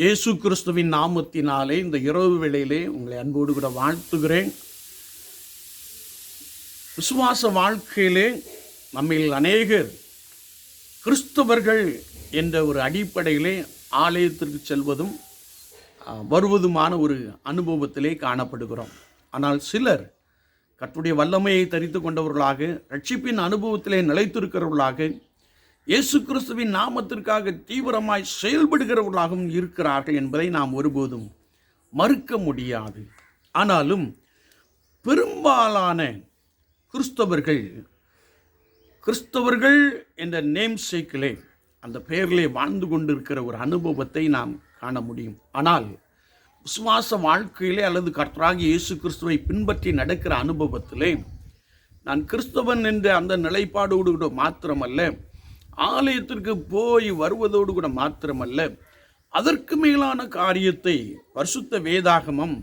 இயேசு கிறிஸ்துவின் நாமத்தினாலே இந்த இரவு வேளையிலே உங்களை அன்போடு கூட வாழ்த்துகிறேன். விசுவாச வாழ்க்கையிலே நம்மில் அநேகர் கிறிஸ்தவர்கள் என்ற ஒரு அடிப்படையிலே ஆலயத்திற்கு செல்வதும் வருவதுமான ஒரு அனுபவத்திலே காணப்படுகிறோம். ஆனால் சிலர் கற்றுடைய வல்லமையை தரித்து கொண்டவர்களாக ரட்சிப்பின் அனுபவத்திலே நிலைத்திருக்கிறவர்களாக இயேசு கிறிஸ்துவின் நாமத்திற்காக தீவிரமாய் செயல்படுகிறவர்களாகவும் இருக்கிறார்கள் என்பதை நாம் ஒருபோதும் மறுக்க முடியாது. ஆனாலும் பெரும்பாலான கிறிஸ்தவர்கள் கிறிஸ்தவர்கள் என்ற நேம் சேக்கிலே அந்த பெயரிலே வாழ்ந்து கொண்டிருக்கிற ஒரு அனுபவத்தை நாம் காண முடியும். ஆனால் விசுவாச வாழ்க்கையிலே அல்லது கர்த்தராகிய இயேசு கிறிஸ்துவை பின்பற்றி நடக்கிற அனுபவத்திலே நான் கிறிஸ்தவன் என்ற அந்த நிலைப்பாடோடு மாத்திரமல்ல ஆலயத்திற்கு போய் வருவதோடு கூட மாத்திரமல்ல அதற்கு மேலான காரியத்தை பரிசுத்த வேதாகமம்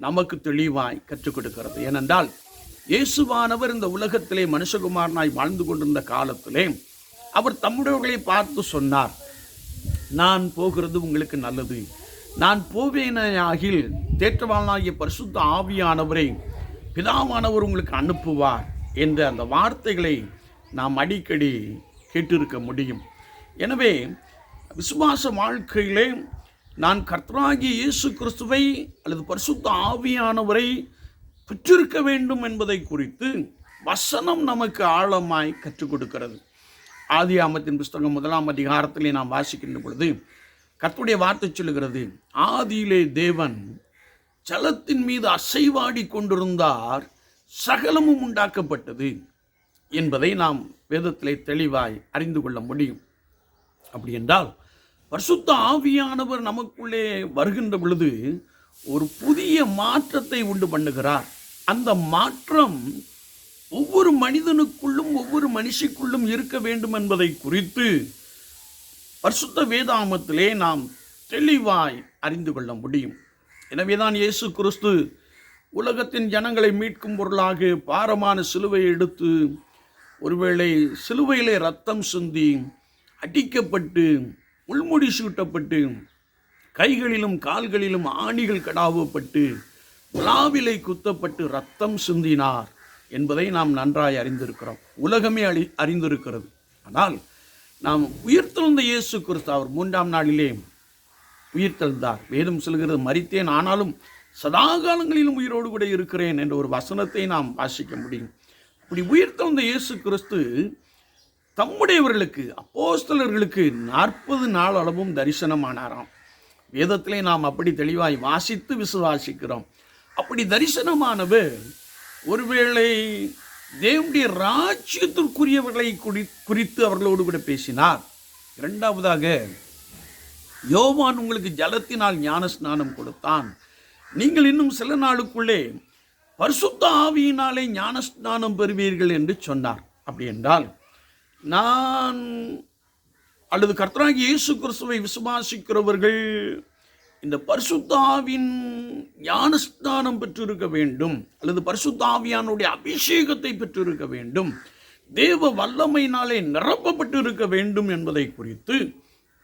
நமக்கு தெளிவாய் கற்றுக் கொடுக்கிறது. ஏனென்றால் இயேசுவானவர் இந்த உலகத்திலே மனுஷகுமாரனாய் வாழ்ந்து கொண்டிருந்த காலத்திலே அவர் தம்முடையவர்களை பார்த்து சொன்னார் நான் போகிறது உங்களுக்கு நல்லது. நான் போவேனாகில் தேற்றவாளனாகிய பரிசுத்த ஆவியானவரை பிதாவானவர் உங்களுக்கு அனுப்புவார் என்ற அந்த வார்த்தைகளை நாம் அடிக்கடி கேட்டிருக்க முடியும். எனவே விசுவாச வாழ்க்கையிலே நான் கர்த்தராகிய இயேசு கிறிஸ்துவை அல்லது பரிசுத்த ஆவியானவரை பெற்றிருக்க வேண்டும் என்பதை குறித்து வசனம் நமக்கு ஆழமாய் கற்றுக் கொடுக்கிறது. ஆதி ஆமத்தின் புஸ்தகம் முதலாம் அதிகாரத்திலே நாம் வாசிக்கின்ற பொழுது கர்த்துடைய வார்த்தை சொல்லுகிறது ஆதியிலே தேவன் ஜலத்தின் மீது அசைவாடி கொண்டிருந்தார் சகலமும் உண்டாக்கப்பட்டது. என்பதை நாம் வேதத்திலே தெளிவாய் அறிந்து கொள்ள முடியும். அப்படி என்றால் பரிசுத்த ஆவியானவர் நமக்குள்ளே வருகின்ற பொழுது ஒரு புதிய மாற்றத்தை உண்டு பண்ணுகிறார். அந்த மாற்றம் ஒவ்வொரு மனிதனுக்குள்ளும் ஒவ்வொரு மனுஷிக்குள்ளும் இருக்க வேண்டும் என்பதை குறித்து பரிசுத்த வேதாமத்திலே நாம் தெளிவாய் அறிந்து கொள்ள முடியும். எனவேதான் இயேசு கிறிஸ்து உலகத்தின் ஜனங்களை மீட்கும் பொருளாக பாரமான சிலுவையை எடுத்து ஒருவேளை சிலுவையிலே ரத்தம் சிந்தி அடிக்கப்பட்டு முள்முடி சூட்டப்பட்டு கைகளிலும் கால்களிலும் ஆணிகள் கடாவப்பட்டு விழாவிலை குத்தப்பட்டு ரத்தம் சிந்தினார் என்பதை நாம் நன்றாய் அறிந்திருக்கிறோம். உலகமே அறி அறிந்திருக்கிறது. ஆனால் நாம் உயிர்த்தெழுந்த இயேசு கிறிஸ்து அவர் மூன்றாம் நாளிலே உயிர்த்தெழுந்தார். வேதம் சொல்கிறது மறித்தேன் ஆனாலும் சதா காலங்களிலும் உயிரோடு கூட இருக்கிறேன் என்ற ஒரு வசனத்தை நாம் வாசிக்க முடியும். அப்படி உயிர்த்தெழுந்த இயேசு கிறிஸ்து தம்முடையவர்களுக்கு அப்போஸ்தலர்களுக்கு நாற்பது நாள் அளவும் தரிசனமானாராம். வேதத்திலே நாம் அப்படி தெளிவாய் வாசித்து விசுவாசிக்கிறோம். அப்படி தரிசனமானவர் ஒருவேளை தேவனுடைய ராஜ்யத்திற்குரியவர்களை குறி குறித்து அவர்களோடு கூட பேசினார். இரண்டாவதாக யோவான் உங்களுக்கு ஜலத்தினால் ஞான ஸ்நானம் கொடுத்தான். நீங்கள் இன்னும் சில நாளுக்குள்ளே பரிசுத்த ஆவியினாலே ஞான ஸ்நானம் பெறுவீர்கள் என்று சொன்னார். அப்படி என்றால் நான் அல்லது கர்த்தராகி இயேசு கிறிஸ்துவை விசுவாசிக்கிறவர்கள் இந்த பரிசுத்தாவின் ஞானஸ்தானம் பெற்றிருக்க வேண்டும் அல்லது பரிசுத்தாவியானுடைய அபிஷேகத்தை பெற்றிருக்க வேண்டும் தேவ வல்லமையினாலே நிரப்பப்பட்டு இருக்க வேண்டும் என்பதை குறித்து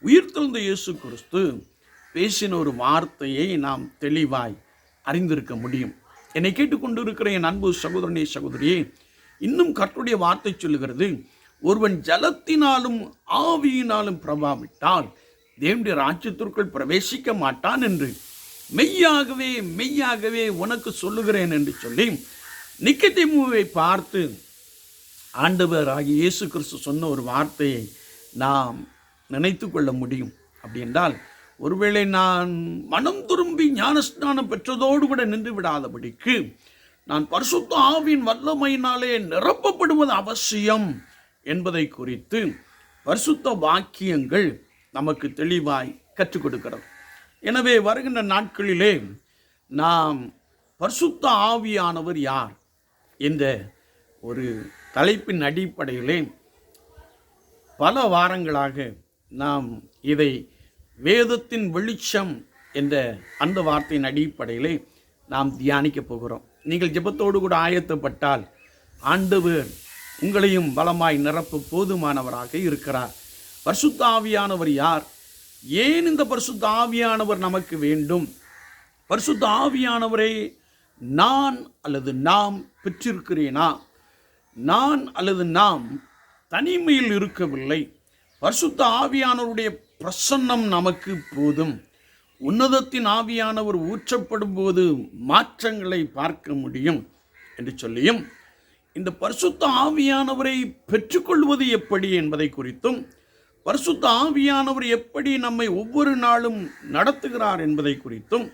உயிர்த்தெழுந்த இயேசு கிறிஸ்து பேசின ஒரு வார்த்தையை நாம் தெளிவாய் அறிந்திருக்க முடியும். என்னை கேட்டுக்கொண்டிருக்கிற என் அன்பு சகோதரனே சகோதரியே இன்னும் கற்றுடைய வார்த்தை சொல்லுகிறது ஒருவன் ஜலத்தினாலும் ஆவியினாலும் பிரபாவிட்டால் தேவனுடைய ராஜ்யத்திற்குள் பிரவேசிக்க மாட்டான் என்று மெய்யாகவே மெய்யாகவே உனக்கு சொல்லுகிறேன் என்று சொல்லி நிக்கத்திமுவை பார்த்து ஆண்டவர் ஆகிய இயேசு கிறிஸ்து சொன்ன ஒரு வார்த்தையை நாம் நினைத்து கொள்ள முடியும். அப்படி என்றால் ஒருவேளை நான் மனம் திரும்பி ஞானஸ்நானம் பெற்றதோடு கூட நின்று விடாதபடிக்கு நான் பரிசுத்த ஆவின் வல்லமையினாலே நிரப்பப்படுவது அவசியம் என்பதை குறித்து பரிசுத்த வாக்கியங்கள் நமக்கு தெளிவாய் கற்றுக் கொடுக்கிறது. எனவே வருகின்ற நாட்களிலே நாம் பரிசுத்த ஆவியானவர் யார் என்ற ஒரு தலைப்பின் அடிப்படையிலே பல வாரங்களாக நாம் இதை வேதத்தின் வெளிச்சம் என்ற அந்த வார்த்தையின் அடிப்படையிலே நாம் தியானிக்க போகிறோம். நீங்கள் ஜெபத்தோடு கூட ஆயத்தப்பட்டால் ஆண்டவர் உங்களையும் பலமாய் நிரப்பு போதுமானவராக இருக்கிறார். பரிசுத்த ஆவியானவர் யார்? ஏன் இந்த பரிசுத்த ஆவியானவர் நமக்கு வேண்டும்? பரிசுத்த ஆவியானவரை நான் அல்லது நாம் பெற்றிருக்கிறேனா? நான் அல்லது நாம் தனிமையில் இருக்கவில்லை. பரிசுத்த ஆவியானவருடைய பிரசன்னம் நமக்கு போதும். உன்னதத்தின் ஆவியானவர் ஊற்றப்படும் போது மாற்றங்களை பார்க்க முடியும் என்று சொல்லியும் இந்த பரிசுத்த ஆவியானவரை பெற்றுக்கொள்வது எப்படி என்பதை குறித்தும் பரிசுத்த ஆவியானவர் எப்படி நம்மை ஒவ்வொரு நாளும் நடத்துகிறார் என்பதை குறித்தும்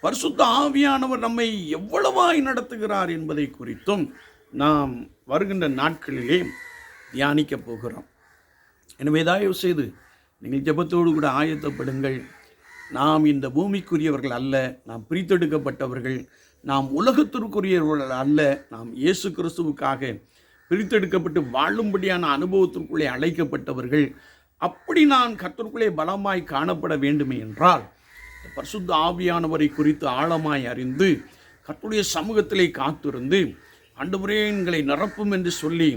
பரிசுத்த ஆவியானவர் நம்மை எவ்வளவாய் நடத்துகிறார் என்பதை குறித்தும் நாம் வருகின்ற நாட்களிலே தியானிக்கப் போகிறோம். எனவே தயவு செய்து நீங்கள் ஜெபத்தோடு கூட ஆயத்தப்படுங்கள். நாம் இந்த பூமிக்குரியவர்கள் அல்ல நாம் பிரித்தெடுக்கப்பட்டவர்கள் நாம் உலகத்திற்குரியவர்கள் அல்ல நாம் இயேசு கிறிஸ்துவுக்காக பிரித்தெடுக்கப்பட்டு வாழும்படியான அனுபவத்திற்குள்ளே அழைக்கப்பட்டவர்கள். அப்படி நான் கத்திற்குள்ளே பலமாய் காணப்பட வேண்டுமே என்றால் பரிசுத்த ஆவியானவரை குறித்து ஆழமாய் அறிந்து கத்துடைய சமூகத்திலே காத்திருந்து ஆண்டவரே எங்களை நிரப்பும் என்று சொல்லி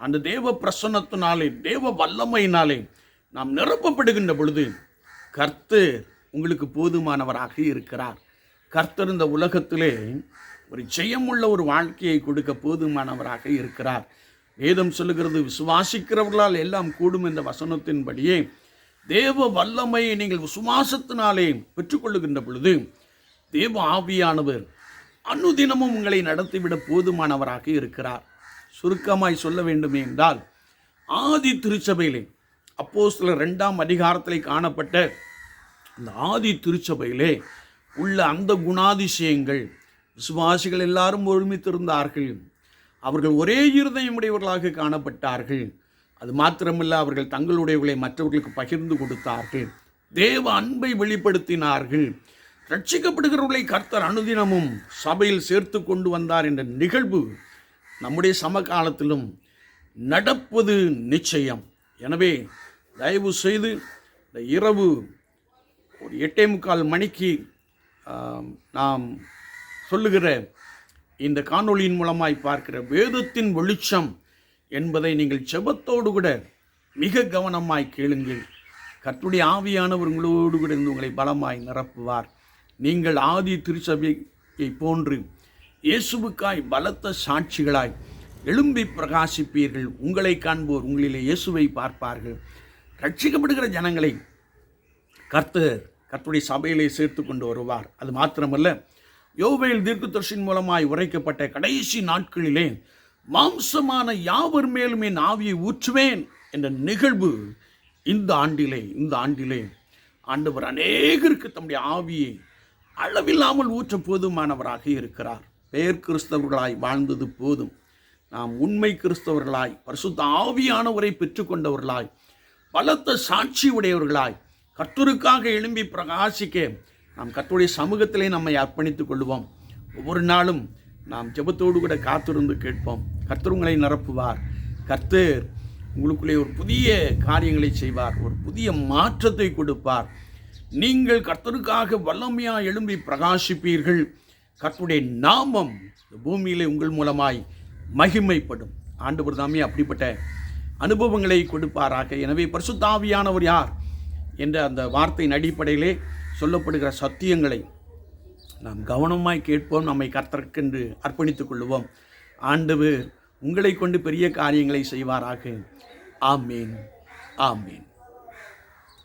அந்த தேவ பிரசன்னத்தினாலே தேவ வல்லமையினாலே நாம் நிரப்பப்படுகின்ற பொழுது கர்த்தர் உங்களுக்கு போதுமானவராக இருக்கிறார். கர்த்தர் இந்த உலகத்திலே ஒரு ஜெயமுள்ள ஒரு வாழ்க்கையை கொடுக்க போதுமானவராக இருக்கிறார். வேதம் சொல்லுகிறது விசுவாசிக்கிறவர்களால் எல்லாம் கூடும் என்ற வசனத்தின்படியே தேவ வல்லமையை நீங்கள் விசுவாசத்தினாலே பெற்றுக்கொள்ளுகின்ற பொழுது தேவ ஆவியானவர் அனுதினமும் உங்களை நடத்திவிட போதுமானவராக இருக்கிறார். சுருக்கமாய் சொல்ல வேண்டுமே என்றால் ஆதி திருச்சபையிலே அப்போ சில ரெண்டாம் அதிகாரத்தில் காணப்பட்ட அந்த ஆதி திருச்சபையிலே உள்ள அந்த குணாதிசயங்கள் விசுவாசிகள் எல்லாரும் ஒருமித்திருந்தார்கள். அவர்கள் ஒரே இருதயமுடையவர்களாக காணப்பட்டார்கள். அது மாத்திரமல்ல அவர்கள் தங்களுடையவர்களை மற்றவர்களுக்கு பகிர்ந்து கொடுத்தார்கள். தேவ அன்பை வெளிப்படுத்தினார்கள். ரட்சிக்கப்படுகிறவர்களை கர்த்தர் அனுதினமும் சபையில் சேர்த்து கொண்டு வந்தார் என்ற நிகழ்வு நம்முடைய சமகாலத்திலும் நடப்பது நிச்சயம். எனவே தயவு செய்து இந்த இரவு ஒரு எட்டே முக்கால் மணிக்கு நாம் சொல்லுகிற இந்த காணொளியின் மூலமாய் பார்க்கிற வேதத்தின் வெளிச்சம் என்பதை நீங்கள் செபத்தோடு கூட மிக கவனமாய் கேளுங்கள். கர்த்தருடைய ஆவியானவர் உங்களோடு கூட இருந்து உங்களை பலமாய் நிரப்புவார். நீங்கள் ஆதி திருச்சபையை போன்று இயேசுவுக்காய் பலத்த சாட்சிகளாய் எழும்பி பிரகாசிப்பீர்கள். உங்களை காண்போர் உங்களிலே இயேசுவை பார்ப்பார்கள். ரட்சிக்கப்படுகிற ஜனங்களை கர்த்தர் கர்த்துடைய சபையிலே சேர்த்து கொண்டு வருவார். அது மாத்திரமல்ல யோவையில் தீர்க்கதர்ஷின் மூலமாய் உரைக்கப்பட்ட கடைசி நாட்களிலே மாம்சமான யாவர் மேலும் என் ஆவியை ஊற்றுவேன் என்ற நிகழ்வு இந்த ஆண்டிலே இந்த ஆண்டிலே ஆண்டவர் அநேகருக்கு தம்முடைய ஆவியை அளவில்லாமல் ஊற்ற போதுமானவராக இருக்கிறார். பெயர் கிறிஸ்தவர்களாய் வாழ்ந்தது போதும். நாம் உண்மை கிறிஸ்தவர்களாய் பரிசுத்த ஆவியானவரை பெற்றுக்கொண்டவர்களாய் பலத்த சாட்சி உடையவர்களாய் கர்த்தருக்காக எழும்பி பிரகாசிக்க நாம் கர்த்தருடைய சமூகத்திலே நம்மை அர்ப்பணித்துக் கொள்வோம் ஒவ்வொரு நாளும் நாம் ஜெபத்தோடு கூட காத்திருந்து கேட்போம். கர்த்தர் உங்களை நிரப்புவார். கர்த்தர் உங்களுக்குள்ளே ஒரு புதிய காரியங்களை செய்வார். ஒரு புதிய மாற்றத்தை கொடுப்பார். நீங்கள் கர்த்தருக்காக வல்லமையாக எழும்பி பிரகாசிப்பீர்கள். கர்த்தருடைய நாமம் பூமியிலே உங்கள் மூலமாய் மகிமைப்படும். ஆண்டு தாமே அப்படிப்பட்ட அனுபவங்களை கொடுப்பாராக. எனவே பரிசுத்தாவியானவர் யார் என்ற அந்த வார்த்தையின் அடிப்படையிலே சொல்லப்படுகிற சத்தியங்களை நாம் கவனமாய் கேட்போம் நம்மை கர்த்தற்கென்று அர்ப்பணித்துக் கொள்வோம் ஆண்டவர் உங்களை கொண்டு பெரிய காரியங்களை செய்வாராக. ஆமீன். ஆமீன்.